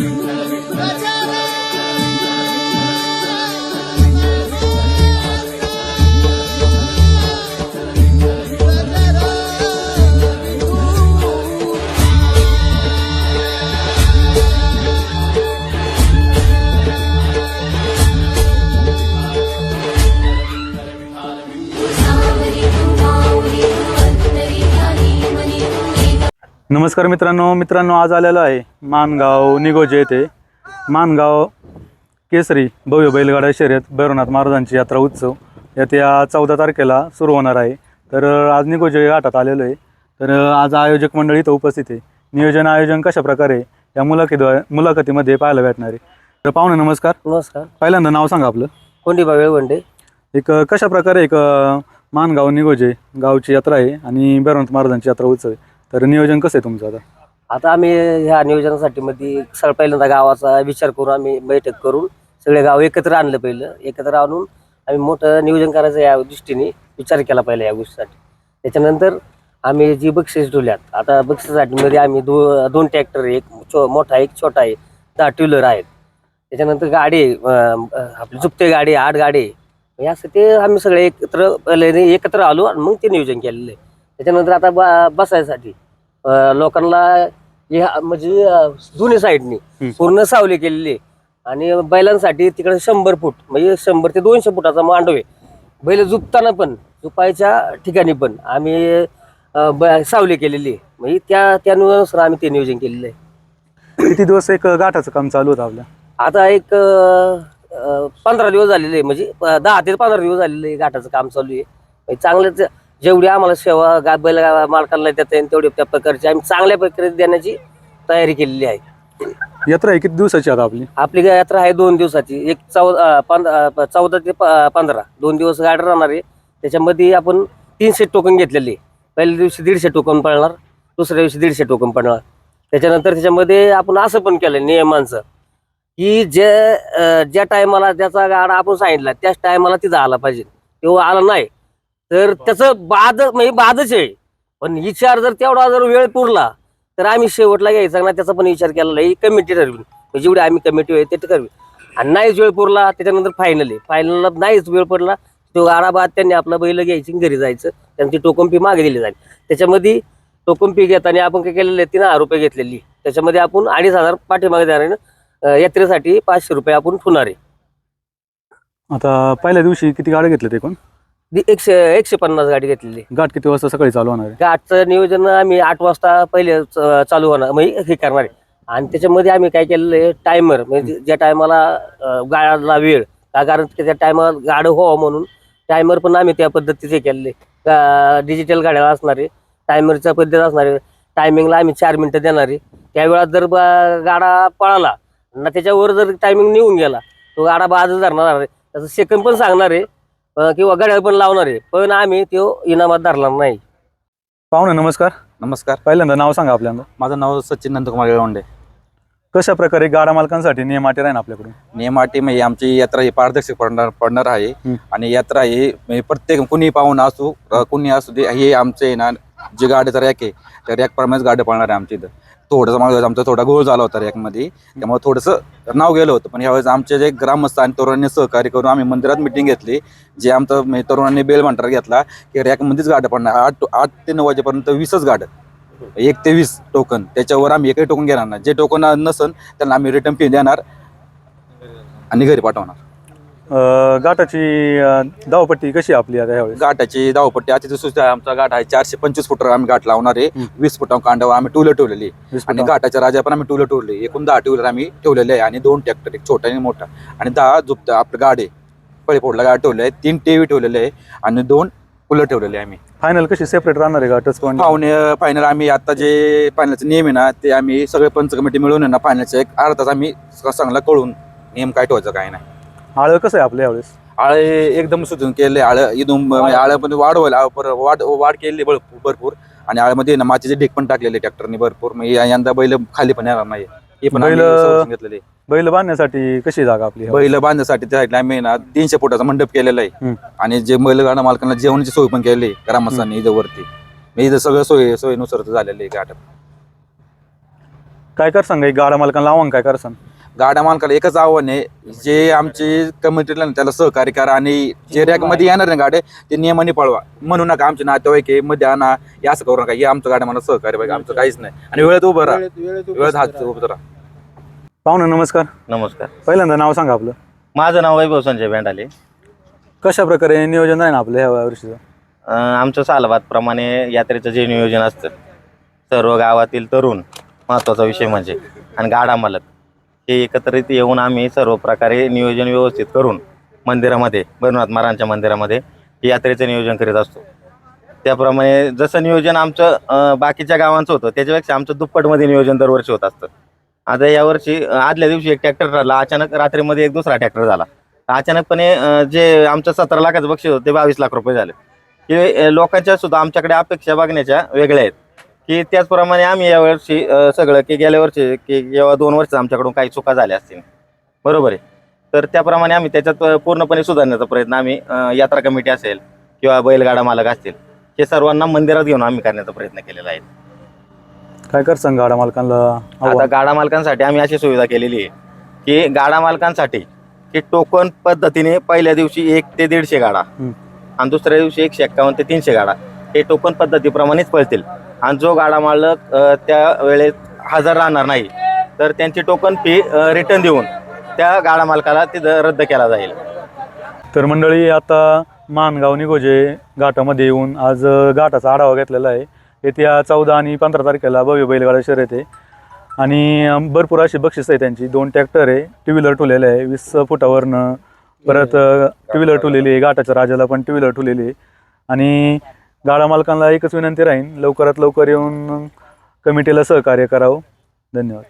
You. नमस्कार मित्रांनो मित्रांनो आज आलेलो आहे मानगाव निगोजे येथे. मानगाव केसरी भव्य बैलगाडा शर्यत भैरवनाथ महाराजांची यात्रा उत्सव. येत्या चौदा तारखेला सुरू होणार आहे. तर आज निगोजे घाटात आलेलो आहे. तर आज आयोजक मंडळी इथं उपस्थित आहे. नियोजन आयोजन कशा प्रकारे या मुलाखती मुलाखतीमध्ये पाहायला भेटणार आहे. तर पाहुणे नमस्कार. नमस्कार. पहिल्यांदा नाव सांगा आपलं. कोंडीबा वेळवंडे. एक कशा प्रकारे एक मानगाव निगोजे गावची यात्रा आहे आणि भैरवनाथ महाराजांची यात्रा उत्सव आहे. तर नियोजन कसं आहे तुमचं आता? आता आम्ही ह्या नियोजनासाठी मध्ये सगळं पहिल्यांदा गावाचा विचार करून आम्ही बैठक करून सगळे गाव एकत्र आणलं पहिलं. एकत्र आणून आम्ही मोठं नियोजन करायचं या दृष्टीने विचार केला पहिला या गोष्टीसाठी. त्याच्यानंतर आम्ही जी बक्षीस ठेवल्यात आता बक्षीसाठी मध्ये आम्ही दो दोन ट्रॅक्टर एक छो मोठा एक छोटा आहे दहा टू व्हीलर आहेत. त्याच्यानंतर गाडी आहे, अं, आपली झुपते गाडी आहे, आठ गाडी आहे. हे असं ते आम्ही सगळे एकत्र पहिले एकत्र आलो आणि मग ते नियोजन केलेलं आहे. त्याच्यानंतर आता ब बसायसाठी लोकांना ह्या म्हणजे दोन्ही साईडनी. पूर्ण सावली केलेली आहे. आणि बैलांसाठी तिकडे शंभर फूट म्हणजे शंभर ते दोनशे फुटाचा मांडव. आहे बैल झुपताना पण झुपायच्या ठिकाणी पण आम्ही अं, ब- सावली केलेली आहे. म्हणजे त्या त्यानुसार आम्ही ते नियोजन केलेलं आहे. किती दिवस एक गाठाचं काम चालू होतं आपल्या आता एक पंधरा दिवस झालेले आहे. म्हणजे अं, दहा ते पंधरा दिवस झालेले आहे घाटाचं काम चालू आहे. म्हणजे चांगलंच जेवढी आम्हाला सेवा गा बैल मालकांना देता येईल तेवढी त्या प्रकारची आम्ही चांगल्या प्रकारे देण्याची तयारी केलेली आहे. यात्रा आहे किती दिवसाची आता आपली? आपली गा- यात्रा आहे दोन दिवसाची. एक चौदा पंधरा चौदा ते प- पंधरा. दोन दिवस गाडी राहणार आहे. त्याच्यामध्ये आपण तीनशे टोकन घेतलेले पहिल्या दिवशी दीडशे टोकन पडणार दुसऱ्या दिवशी दीडशे टोकन पडणार त्याच्यानंतर त्याच्यामध्ये आपण असं पण केलं नियमांचं की जे अं, ज्या टायमाला त्याचा गाडा आपण सांगितला त्याच टायमाला तिथं आला पाहिजे. तेव्हा आला नाही तर त्याचं बाद म्हणजे बादच आहे. पण विचार जर तेवढा जर वेळ पुरला तर आम्ही शेवटला घ्यायचा ना त्याचा पण विचार केलेला आहे कमिटी ठरवी. म्हणजे जेवढी आम्ही कमिटी आहे ते ठरवी. आणि नाहीच वेळ पुरला त्याच्यानंतर फायनल आहे. फायनलला नाहीच वेळ पडला तो गाडा त्यांनी आपला बैल घ्यायची आणि घरी जायचं. त्यांची टोकन फी मागे दिली जाईल. त्याच्यामध्ये टोकन फी घेताना आपण काय केलेलं आहे तीन हजार रुपये घेतलेली. त्याच्यामध्ये आपण अडीच हजार पाठीमागे देणार यात्रेसाठी पाचशे रुपये आपण ठेवणार आहे. आता पहिल्या दिवशी किती गाड्या घेतल्या एकूण दि- एकशे एकशे पन्नास गाडी घेतलेली. गाठ किती वाजता सकाळी चालू होणार आहे? गाठचं नियोजन आम्ही आठ वाजता पहिले च- चालू होणार म्हणजे हे करणार आहे. आणि त्याच्यामध्ये आम्ही काय केलेलं आहे टायमर म्हणजे ज्या टायमाला गाड्याला वेळ का कारण की त्या टायमाला गाडं व्हावं म्हणून टायमर पण आम्ही त्या पद्धतीचे केलेले. डिजिटल गाड्या असणार आहे टायमरच्या पद्धत असणार टायमिंगला आम्ही चार मिनिटं देणार आहे. त्या वेळात जर ब- गाडा पळाला ना त्याच्यावर जर टायमिंग निघून गेला तो गाडा बाजू धरणार आहे. त्याचं सेकंड पण सांगणार आहे किंवा गाड्या पण लावणार आहे. पण आम्ही तो इनामात धरणार नाही. पाहुणे नमस्कार. नमस्कार. पहिल्यांदा नाव सांगा आपल्याला. माझं नाव सचिन नंदकुमार येळवंडे कशा प्रकारे गाडा मालकांसाठी नियम अटी राहीन आपल्याकडून? नियमाटी म्हणजे आमची यात्रा ही पारदर्शक पडणार पडणार आहे. हं. आणि यात्रा ही म्हणजे प्रत्येक कुणी पाहून असू अ, कुणी असू दे हे आमचे ना जे गाडीचा रॅक आहे. त्या रॅक प्रमाणेच गाडी पळणार आहे आमच्या इथं. थोडंसं मागे आमचा थोडा गोळ झाला होता रॅकमध्ये त्यामुळे थोडंसं नाव गेलं होतं. पण यावेळेस आमचे जे ग्रामस्थ आणि तरुणांनी सहकार्य करून आम्ही मंदिरात मिटिंग घेतली. जे आमचं म्हणजे तरुणांनी बेल भांडार घेतला की रॅकमध्येच गाड्या पडणार. आठ आठ ते नऊ वाजेपर्यंत वीसच गाड्या. एक ते वीस टोकन त्याच्यावर आम्ही एकही टोकन घेणार नाही. जे टोकन नसन त्यांना आम्ही रिटर्न फी देणार आणि घरी पाठवणार. अं, गाठाची अं, धावपट्टी कशी आहे आपली आता गाठाची धावपट्टी अतिथी सुद्धा आमचा गाठ आहे चारशे पंचवीस फुटावर आम्ही गाठ लावणार आहे. वीस फुटावर कांडावर आम्ही टू व्हीलर ठेवलेली आहे. वीस आणि. घाटाच्या राजा पण आम्ही टू व्हीलर ठेवले एकूण दहा टू व्हीलर आम्ही ठेवलेले आहे आणि दोन ट्रॅक्टर एक छोटा आणि मोठा. आणि दहा जुपत आपलं गाडी पळे फोडला गाडी ठेवले आहे. तीन टीव्ही ठेवलेले आहे आणि दोन कूलर ठेवलेले आहे आम्ही. फायनल कशी सेपरेट राहणार आहे गाठच पण? पाहुणे फायनल आम्ही आता जे फायनलचे नियम आहे ना ते आम्ही सगळे पंच कमिटी मिळून आहे ना फायनलचे एक अर्धा तास आम्ही चांगला कळून नियम काय ठेवायचं काय नाही. आळ कसं आहे आपल्या यावेळेस? आळे एकदम सुधून केले आळ इथून आळ्यामध्ये वाढवायला पर- वाढ वाढ केली भरपूर भरपूर. आणि आळ्यामध्ये ना मातीचे डेक पण टाकलेले ट्रॅक्टरने भरपूर. मग या- यंदा बैल खाली पण येणार नाही हे पण आम्ही बैल- घेतलेले बैल बांधण्यासाठी कशी जागा आपली बैल बांधण्यासाठी त्या साईडला आम्ही ना तीनशे फुटाचा मंडप केलेला आहे. हम्म. आणि जे बैलगाडा मालकांना जेवणाची सोय पण केलेली आहे ग्रामस्थांनी इथं वरती. मी इथं सगळं सोय सोयीनुसार झालेलं आहे गाठ काय कर सांगा एक गाडा मालकांना लावून काय कर सांग गाड्या मालकाला एकच आव्हान आहे जे आमची कमिटीला ना त्याला सहकार्य करा आणि जे रॅकमध्ये येणार ना गाड्या ते नियमाने पळवा. म्हणू नका आमचे नातेवाईक आहे मध्ये आणा हे असं करू नका हे आमचं गाड्या मला सहकार्य पाहिजे आमचं काहीच नाही. आणि वेळेत उभं राहा. वेळेत हात उभं राहा. पाहुणे नमस्कार. नमस्कार. पहिल्यांदा नाव सांगा आपलं. माझं नाव वैभव संजय भेंडाले. कशा प्रकारे नियोजन आहे ना आपलं ह्या वर्षीचं? अं, आमचं सालबाद प्रमाणे यात्रेचं जे नियोजन असतं सर्व गावातील तरुण महत्त्वाचा विषय म्हणजे आणि गाडा मालक. हे एकत्रित येऊन आम्ही सर्व प्रकारे नियोजन व्यवस्थित करून मंदिरामध्ये भैरवनाथ महाराजांच्या मंदिरामध्ये यात्रेचं नियोजन करीत असतो. त्याप्रमाणे जसं नियोजन आमचं बाकीच्या गावांचं होतं त्याच्यापेक्षा आमचं दुप्पटमध्ये नियोजन दरवर्षी होत असतं. आता यावर्षी आदल्या दिवशी एक ट्रॅक्टर राहिला अचानक रात्रीमध्ये एक दुसरा ट्रॅक्टर झाला. अचानकपणे जे आमचं सतरा लाखाचं बक्षीस होतं ते बावीस लाख रुपये झाले. हे लोकांच्या सुद्धा आमच्याकडे अपेक्षा बघण्याच्या वेगळ्या आहेत. की त्याचप्रमाणे आम्ही यावर्षी अं, सगळं की गेल्या वर्षी की जेव्हा दोन वर्ष आमच्याकडून काही चुका झाल्या असतील बरोबर आहे तर त्याप्रमाणे आम्ही त्याच्यात अं, पूर्णपणे सुधारण्याचा प्रयत्न आम्ही अं, यात्रा कमिटी असेल किंवा बैलगाडा मालक असतील हे सर्वांना मंदिरात घेऊन आम्ही करण्याचा प्रयत्न केलेला आहे काय कर सांग गाडा मालकांना आता आव्हान? गाडा मालकांसाठी आम्ही अशी सुविधा केलेली आहे की गाडा मालकांसाठी की टोकन पद्धतीने पहिल्या दिवशी एक ते दीडशे गाडा हं. आणि दुसऱ्या दिवशी एकशे एक्कावन्न ते तीनशे गाडा हे टोकन पद्धतीप्रमाणेच पळतील आणि जो गाडा मालक त्या वेळेत हजर राहणार नाही तर त्यांची टोकन फी रिटर्न देऊन त्या गाडा मालकाला तिथं रद्द केला जाईल. तर मंडळी आता मानगाव निगोजे घाटामध्ये येऊन आज घाटाचा आढावा घेतलेला आहे. येत्या चौदा आणि पंधरा तारखेला भव्य बैलगाडा शर्यत आहे. आणि भरपूर अशी बक्षीस आहे त्यांची. दोन ट्रॅक्टर आहे टू व्हीलर ठेवलेले आहे. वीस फुटावरनं परत टू व्हीलर ठेवलेली आहे. घाटाच्या राजाला पण टू व्हीलर ठेवलेली आहे. आणि गाडा मालकांना एकच विनंती राहीन लवकरात लवकर येऊन कमिटीला सहकार्य करावं. धन्यवाद.